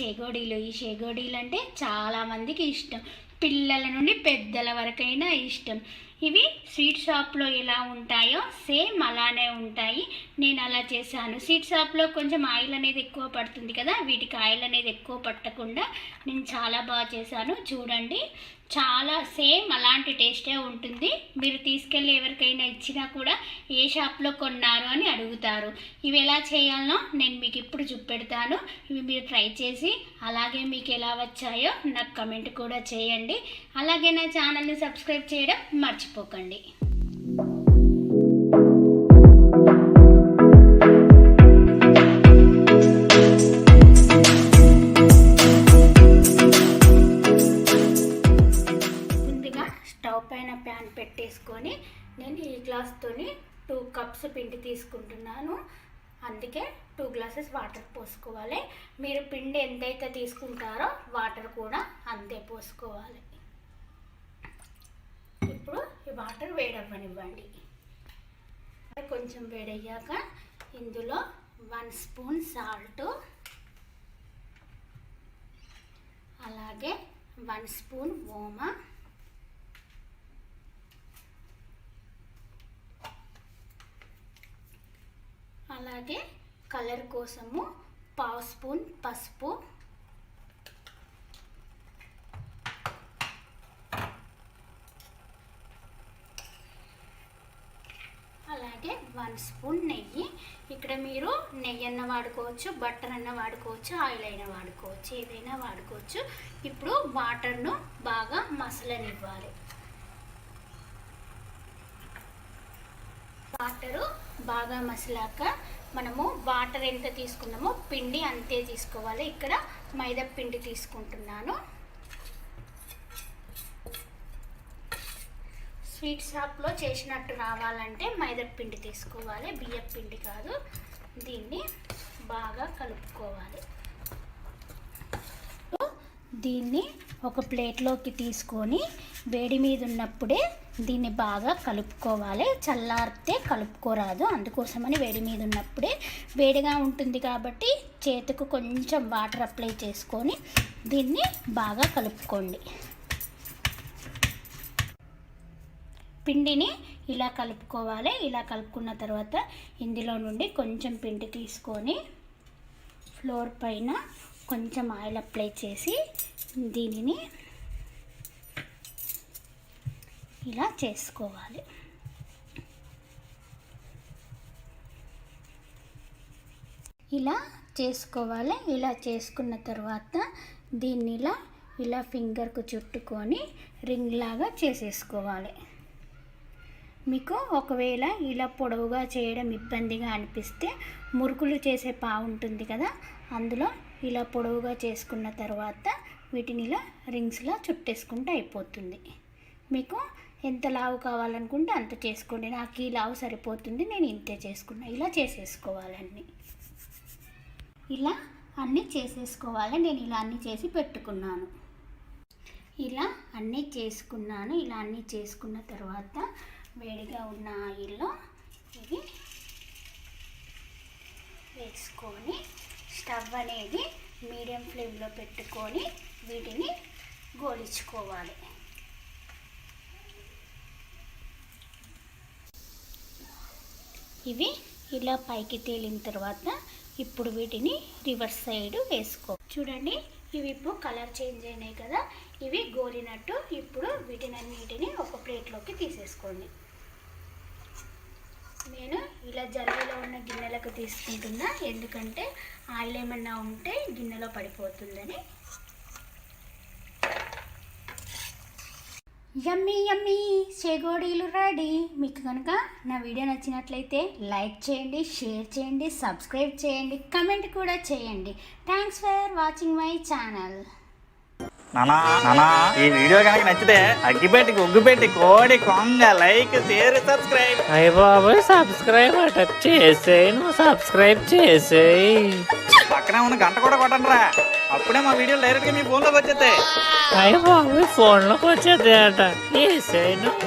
చేగోడీలు. ఈ చేగోడీలు అంటే చాలామందికి ఇష్టం. పిల్లల నుండి పెద్దల వరకైనా ఇష్టం. ఇవి స్వీట్ షాప్లో ఎలా ఉంటాయో సేమ్ అలానే ఉంటాయి. నేను అలా చేశాను. స్వీట్ షాప్లో కొంచెం ఆయిల్ అనేది ఎక్కువ పడుతుంది కదా వీటికి ఆయిల్ అనేది ఎక్కువ పట్టకుండా నేను చాలా బాగా చేశాను. చూడండి చాలా సేమ్ అలాంటి టేస్టే ఉంటుంది. మీరు తీసుకెళ్ళి ఎవరికైనా ఇచ్చినా కూడా ఏ షాప్లో కొన్నారు అని అడుగుతారు. ఇవి ఎలా చేయాలనో నేను మీకు ఇప్పుడు చూపెడతాను. ఇవి మీరు ట్రై చేసి అలాగే మీకు ఎలా వచ్చాయో నాకు కమెంట్ కూడా చేయండి. అలాగే నా ఛానల్ని సబ్స్క్రైబ్ చేయడం మర్చిపోకండి. ముందుగా స్టవ్ పైన ప్యాన్ పెట్టేసుకొని నేను ఈ గ్లాస్తోని టూ కప్స్ పిండి తీసుకుంటున్నాను. అందుకే టూ గ్లాసెస్ వాటర్ పోసుకోవాలి. మీరు పిండి ఎంతైతే తీసుకుంటారో వాటర్ కూడా అంతే పోసుకోవాలి. వాటర్ వేడవ్వనివ్వండి. కొంచెం వేడయ్యాక ఇందులో వన్ స్పూన్ సాల్ట్ అలాగే వన్ స్పూన్ ఓమా అలాగే కలర్ కోసము పావు స్పూన్ పసుపు అలాగే వన్ స్పూన్ నెయ్యి. ఇక్కడ మీరు నెయ్యి అన్న వాడుకోవచ్చు బటర్ అన్న వాడుకోవచ్చు ఆయిల్ అయినా వాడుకోవచ్చు ఏదైనా వాడుకోవచ్చు. ఇప్పుడు వాటర్ను బాగా మసలనివ్వాలి. వాటరు బాగా మసలాక మనము వాటర్ ఎంత తీసుకున్నామో పిండి అంతే తీసుకోవాలి. ఇక్కడ మైదా పిండి తీసుకుంటున్నాను. స్వీట్ షాప్లో చేసినట్టు రావాలంటే మైదా పిండి తీసుకోవాలి బియ్యం పిండి కాదు. దీన్ని బాగా కలుపుకోవాలి. దీన్ని ఒక ప్లేట్లోకి తీసుకొని వేడి మీద ఉన్నప్పుడే దీన్ని బాగా కలుపుకోవాలి. చల్లారితే కలుపుకోరాదు. అందుకోసమని వేడి మీద ఉన్నప్పుడే వేడిగా ఉంటుంది కాబట్టి చేతికి కొంచెం వాటర్ అప్లై చేసుకొని దీన్ని బాగా కలుపుకోండి. పిండిని ఇలా కలుపుకోవాలి. ఇలా కలుపుకున్న తర్వాత ఇందులో నుండి కొంచెం పిండి తీసుకొని ఫ్లోర్ పైన కొంచెం ఆయిల్ అప్లై చేసి దీనిని ఇలా చేసుకోవాలి. ఇలా చేసుకోవాలి. ఇలా చేసుకున్న తర్వాత దీన్ని ఇలా ఇలా ఫింగర్కు చుట్టుకొని రింగ్ లాగా చేసేసుకోవాలి. మీకు ఒకవేళ ఇలా పొడవుగా చేయడం ఇబ్బందిగా అనిపిస్తే మురుకులు చేసే పావు ఉంటుంది కదా అందులో ఇలా పొడవుగా చేసుకున్న తర్వాత వీటిని ఇలా రింగ్స్లా చుట్టేసుకుంటే అయిపోతుంది. మీకు ఎంత లావు కావాలనుకుంటే అంత చేసుకోండి. నాకు ఈ లావు సరిపోతుంది నేను ఇంతే చేసుకున్నా. ఇలా చేసేసుకోవాలన్నీ. ఇలా అన్నీ చేసేసుకోవాలి. నేను ఇలా అన్నీ చేసి పెట్టుకున్నాను. ఇలా అన్నీ చేసుకున్నాను. ఇలా అన్నీ చేసుకున్న తర్వాత వేడిగా ఉన్న ఆయిల్లో ఇవి వేసుకొని స్టవ్ అనేది మీడియం ఫ్లేమ్లో పెట్టుకొని వీటిని గోలించుకోవాలి. ఇవి ఇలా పైకి తేలిన తర్వాత ఇప్పుడు వీటిని రివర్స్ సైడ్ వేసుకో. చూడండి ఇవి ఇప్పుడు కలర్ చేంజ్ అయినాయి కదా ఇవి గోలినట్టు ఇప్పుడు వీటిని అన్నిటిని ఒక ప్లేట్లోకి తీసేసుకోండి. నేను ఇలా జల్లీలో ఉన్న గిన్నెలకు తీసుకుంటున్నా ఎందుకంటే ఆయిల్ ఏమన్నా ఉంటే గిన్నెలో పడిపోతుందని యమ్మీ యమ్మీ చేగోడీలు రెడీ. మీకు కనుక నా వీడియో నచ్చినట్లయితే లైక్ చేయండి షేర్ చేయండి సబ్స్క్రైబ్ చేయండి కమెంట్ కూడా చేయండి. Thanks for watching my channel. నానా నానా ఈ వీడియో కనుక నచ్చితే అగ్గిపెట్టి ఉగ్గుపెట్టి కోడి కొంగ లైక్ షేర్ సబ్స్క్రైబ్. అయ్య బాబోయ్ సబ్స్క్రైబ్ అట చేసేయి నువ్వు సబ్స్క్రైబ్ చేసేయి. పక్కనే ఉన్న గంట కూడా కొట్టండి రా అప్పుడే మా వీడియో డైరెక్ట్గా మీ ఫోన్లోకి వచ్చేస్తాయి. అయ్య బాబోయ్ ఫోన్లోకి వచ్చేది అట చేసేయి నువ్వు